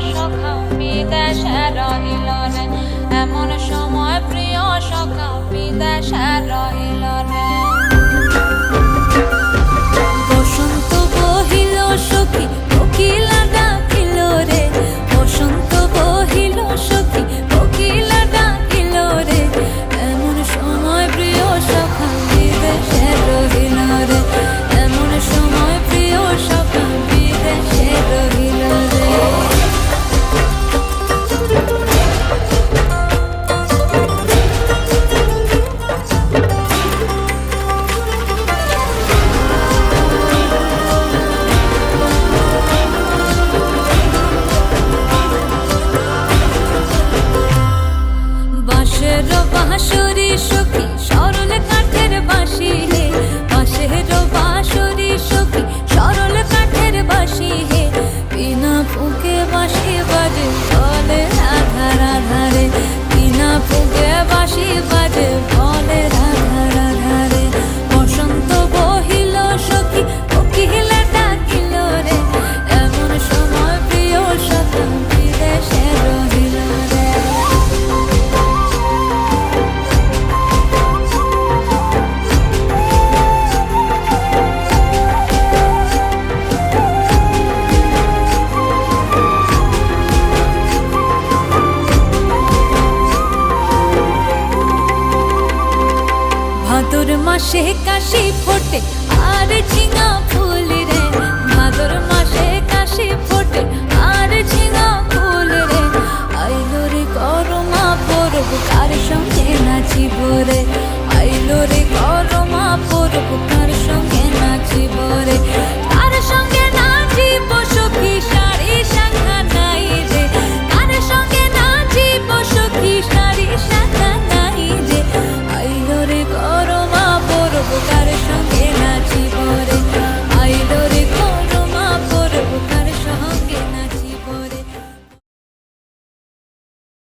شوقم بی دشرای شما pria ভাদর মাসে কাশি ফোটে। আর ঝিঙা ফুল রে, মাদুর মাসে কাশি ফোটে। আর ঝিঙা ফুল রে আইলো রে করমা পরব, কার সঙ্গে নাচিব রে?